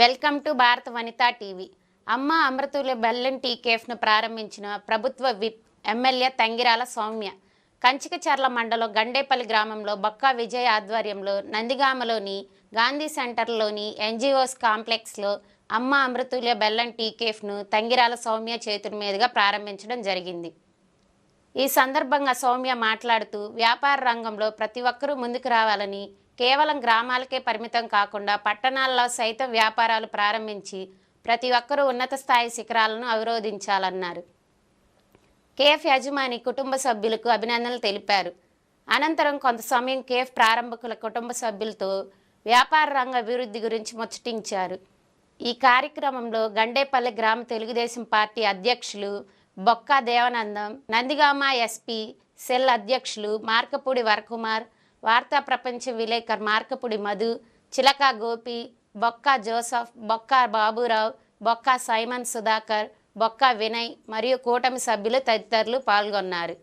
Welcome to భారత Vanitha TV. అమ్మ అమృతుల బెల్లం టీ కేఫ్ను ప్రారంభించిన ప్రభుత్వ విప్ ఎమ్మెల్యే తంగిరాల సౌమ్య. కంచికచర్ల మండలం గండేపల్లి గ్రామంలో బొక్కా విజయ్ ఆధ్వర్యంలో నందిగామలోని గాంధీ సెంటర్లోని ఎన్జిఓస్ కాంప్లెక్స్లో అమ్మ అమృతుల్య బెల్లం టీ కేఫ్ను తంగిరాల సౌమ్య చేతుల మీదుగా ప్రారంభించడం జరిగింది. ఈ సందర్భంగా సౌమ్య మాట్లాడుతూ వ్యాపార రంగంలో ప్రతి ఒక్కరూ ముందుకు రావాలని కేవలం గ్రామాలకే పరిమితం కాకుండా పట్టణాల్లో సైతం వ్యాపారాలు ప్రారంభించి ప్రతి ఒక్కరూ ఉన్నత స్థాయి శిఖరాలను అవరోధించాలన్నారు. కేఫ్ యజమాని కుటుంబ సభ్యులకు అభినందనలు తెలిపారు. అనంతరం కొంత సమయం కేఫ్ ప్రారంభకుల కుటుంబ సభ్యులతో వ్యాపార రంగ అభివృద్ధి గురించి ముచ్చటించారు. ఈ కార్యక్రమంలో గండేపల్లి గ్రామ తెలుగుదేశం పార్టీ అధ్యక్షులు బొక్కా దేవనందం నందిగామ ఎస్పీ సెల్ అధ్యక్షులు మార్కపూడి వరకుమార్ వార్తా ప్రపంచ విలేకర్ మార్కపుడి మధు చిలక గోపి బొక్కా జోసఫ్ బొక్కా బాబురావు బొక్కా సైమన్ సుధాకర్ బొక్కా వినయ్ మరియు కూటమి సభ్యులు తదితరులు పాల్గొన్నారు.